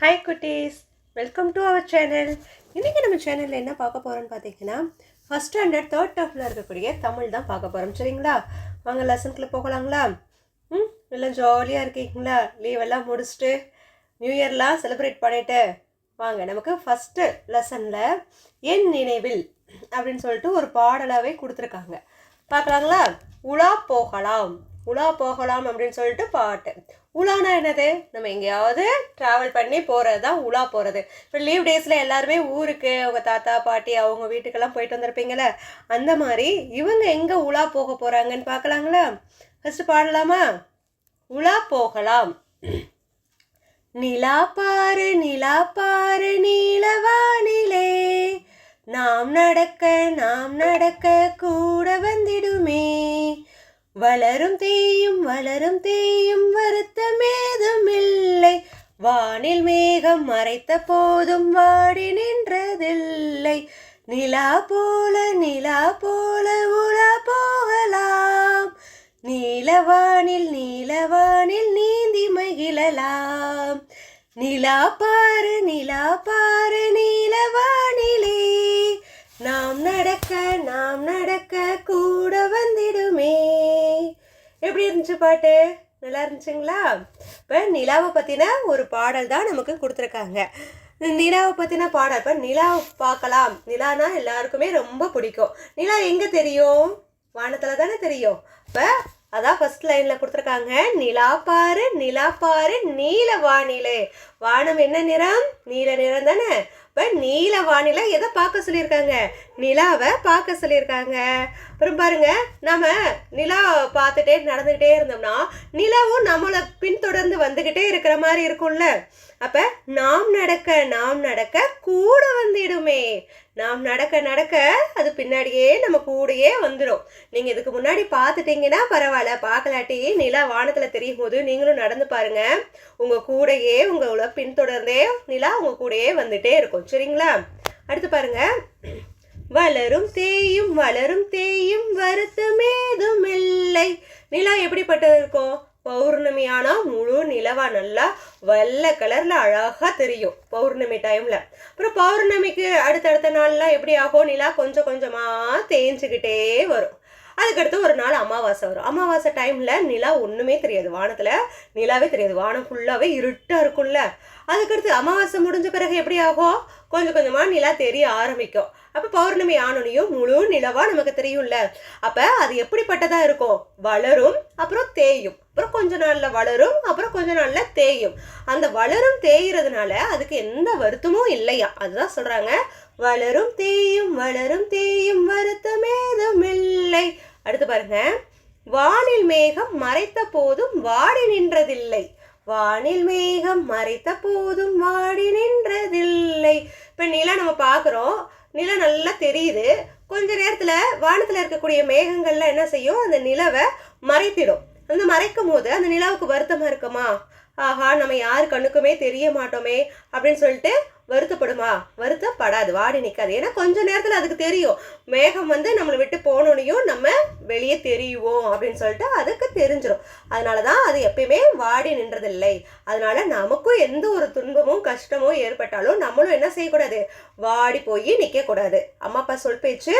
Hi குட்டீஸ். Welcome to our channel இன்றைக்கி நம்ம சேனலில் என்ன பார்க்க போகிறோம்னு பார்த்தீங்கன்னா ஃபஸ்ட் ஸ்டாண்டர்ட் தேர்ட் டர்ஃபில் இருக்கக்கூடிய தமிழ் தான் பார்க்க போகிறோம் சரிங்களா? வாங்க லெசனுக்குள்ளே போகலாங்களா? ம் நல்லா ஜாலியாக இருக்கீங்களா? லீவ் எல்லாம் முடிச்சுட்டு நியூ இயர்லாம் செலிப்ரேட் பண்ணிவிட்டு வாங்க நமக்கு ஃபஸ்ட்டு லெசனில் என் நினைவில் அப்படின்னு சொல்லிட்டு ஒரு பாடலாகவே கொடுத்துருக்காங்க. பார்க்கலாங்களா? உலா போகலாம். உலா போகலாம் அப்படின்னு சொல்லிட்டு பாட்டு. உலானா என்னது? நம்ம எங்கேயாவது ட்ராவல் பண்ணி போகிறது தான் உலா போகிறது இப்போ லீவ் டேஸில் எல்லாருமே ஊருக்கு அவங்க தாத்தா பாட்டி அவங்க வீட்டுக்கெல்லாம் போயிட்டு வந்திருப்பீங்களே அந்த மாதிரி இவங்க எங்கே உலா போக போகிறாங்கன்னு பார்க்கலாங்களா? ஃபஸ்ட்டு பாடலாமா? உலா போகலாம். நிலா பாரு நிலா பாரு நீலவானிலே நாம் நடக்க நாம் நடக்க கூட வந்திடுமே. வளரும் தேயும் வளரும் தேயும் வருத்தமேதும் இல்லை. வானில் மேகம் மறைத்த போதும் வாடி நின்றதில்லை. நிலா போல நிலா போல உலா போகலாம். நீலவானில் நீலவானில் நீந்தி மகிழலாம். நிலா பாரு நிலா பாரு நீலவானிலே நாம் நடக்க நாம் நடக்க கூட வந்திடுமே. எப்படி இருந்துச்சு பாட்டு? நல்லா இருந்துச்சுங்களா? இப்போ நிலாவை பற்றின ஒரு பாடல் தான் நமக்கு கொடுத்துருக்காங்க. நிலாவை பற்றின பாடல் இப்போ நிலாவை பார்க்கலாம். நிலானா எல்லாருக்குமே ரொம்ப பிடிக்கும். நிலா எங்கே தெரியும்? வானத்தில் தானே தெரியும். இப்போ அதான் ஃபர்ஸ்ட் லைனில் கொடுத்துருக்காங்க. நிலா பாரு நிலா பாரு நீல வானிலை. வானம் என்ன நிறம்? நீல நிறம் தானே? இப்போ நீல வானிலை எதை பார்க்க சொல்லியிருக்காங்க? நிலாவை பார்க்க சொல்லியிருக்காங்க. அப்புறம் பாருங்க நம்ம நிலா பார்த்துட்டே நடந்துக்கிட்டே இருந்தோம்னா நிலாவும் நம்மளை பின்தொடர்ந்து வந்துக்கிட்டே இருக்கிற மாதிரி இருக்கும்ல. அப்போ நாம் நடக்க நாம் நடக்க கூட வந்துடுமே. நாம் நடக்க நடக்க அது பின்னாடியே நம்ம கூடயே வந்துடும் நீங்கள் இதுக்கு முன்னாடி பார்த்துட்டீங்கன்னா பரவாயில்ல. பார்க்கலாட்டி நிலா வானத்தில் தெரியும் போது நீங்களும் நடந்து பாருங்க. உங்கள் கூடயே உங்களை பின்தொடர்ந்தே நிலா உங்கள் கூடயே வந்துட்டே இருக்கும். சரிங்களா? அடுத்து பாருங்க. வளரும் தேயும் வளரும் தேயும் வருத்தமேதும் இல்லை. நிலா எப்படிப்பட்டது இருக்கும்? பௌர்ணமி ஆனால் முழு நிலவா நல்லா வெள்ளை கலரில் அழகாக தெரியும் பௌர்ணமி டைமில் அப்புறம் பௌர்ணமிக்கு அடுத்தடுத்த நாள்லாம் எப்படி ஆகும்? நிலா கொஞ்சம் கொஞ்சமாக தேஞ்சுக்கிட்டே வரும். அதுக்கடுத்து ஒரு நாள் அமாவாசை வரும். அமாவாசை டைமில் நிலா ஒன்றுமே தெரியாது. வானத்தில் நிலாவே தெரியாது. வானம் ஃபுல்லாகவே இருட்டாக இருக்கும்ல. அதுக்கடுத்து அமாவாசை முடிஞ்ச பிறகு எப்படி ஆகும்? கொஞ்சம் கொஞ்சமாக நிலா தெரிய ஆரம்பிக்கும். அப்போ பௌர்ணமி ஆனோனையும் முழு நிலவாக நமக்கு தெரியும்ல. அப்போ அது எப்படிப்பட்டதாக இருக்கும்? வளரும் அப்புறம் தேயும். அப்புறம் கொஞ்ச நாளில் வளரும் அப்புறம் கொஞ்ச நாளில் தேயும். அந்த வளரும் தேய்கிறதுனால அதுக்கு எந்த வருத்தமும் இல்லையா? அதுதான் சொல்கிறாங்க வளரும் தேயும் வளரும் தேயும் வருத்தமேதும் இல்லை. அடுத்து பாருங்க. வானில் மேகம் மறைத்த போதும் வாடி நின்றதில்லை. வானில் மேகம் மறைத்த போதும் வாடி நின்றதில்லை. இப்போ நிலா நம்ம பார்க்குறோம் நிலா நல்லா தெரியுது. கொஞ்ச நேரத்தில் வானத்தில் இருக்கக்கூடிய மேகங்கள்லாம் என்ன செய்யும்? அந்த நிலவை மறைத்திடும். அந்த மறைக்கும் போது அந்த நிலாவுக்கு வருத்தமாக இருக்குமா? ஆஹா நம்ம யார் கண்ணுக்குமே தெரிய மாட்டோமே அப்படின்னு சொல்லிட்டு வருத்தப்படுமா? வருத்தப்படாது. வாடி நிற்காது ஏன்னா கொஞ்ச நேரத்தில் அதுக்கு தெரியும். மேகம் வந்து நம்மளை விட்டு போனோனையும் நம்ம வெளியே தெரியுவோம் அப்படின்னு சொல்லிட்டு அதுக்கு தெரிஞ்சிடும் அதனால தான் அது எப்பயுமே வாடி நின்றதில்லை. அதனால நமக்கும் எந்த ஒரு துன்பமும் கஷ்டமும் ஏற்பட்டாலும் நம்மளும் என்ன செய்யக்கூடாது? வாடி போய் நிற்கக்கூடாது அம்மா அப்பா சொல் பேச்சு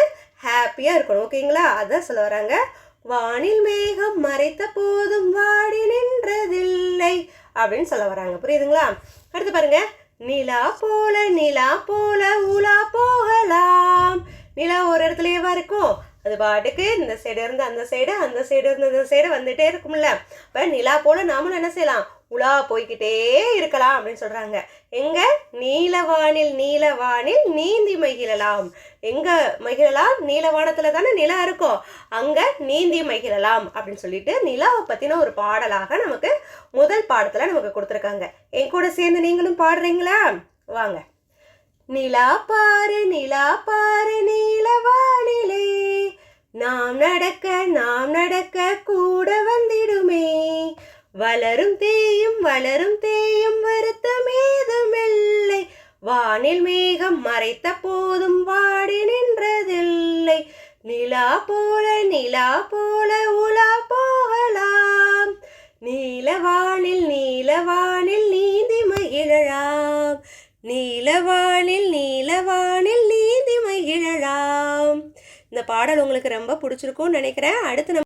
ஹாப்பியாக இருக்கணும். ஓகேங்களா? அதான் சொல்ல வராங்க வானில் மேகம் மறைத்த போதும் வாடி நின்றதில்லை அப்படின்னு சொல்ல வராங்க புரியுதுங்களா? அடுத்து பாருங்க. நிலா போல நிலா போல உலா போகலாம். நிலா ஒரு இடத்துலயேவா இருக்கும். அது பாட்டுக்கு இந்த சைடு இருந்து அந்த சைடு அந்த சைடு இருந்து இந்த சைடு வந்துட்டே இருக்கும்ல. இப்போ நிலா போல நாமளும் என்ன செய்யலாம்? உலா போய்கிட்டே இருக்கலாம் அப்படின்னு சொல்கிறாங்க எங்கே? நீலவானில் நீலவானில் நீந்தி மகிழலாம். எங்கே மகிழலாம்? நீலவானத்தில் தானே நிலா இருக்கும். அங்கே நீந்தி மகிழலாம் அப்படின்னு சொல்லிட்டு நிலாவை பற்றின ஒரு பாடலாக நமக்கு முதல் பாடத்தில் நமக்கு கொடுத்துருக்காங்க. என் கூட சேர்ந்து நீங்களும் பாடுறீங்களா? வாங்க. நிலா பாரு நிலா பாரு நீலவானிலே. நாம் நடக்க நாம் நடக்க கூட வளரும் தேயும் வளரும் தேயும் வருத்தமேதுமில்லை வானில் மேகம் மறைத்த போதும் வாடி நின்றதில்லை. நிலா போல நிலா போல உலா போகலாம். நீலவானில் நீலவானில் நீந்தி மகிழலாம். நீலவானில் நீலவானில் நீந்தி மகிழலாம். இந்த பாடல் உங்களுக்கு ரொம்ப பிடிச்சிருக்கும்னு நினைக்கிறேன். அடுத்து நம்ம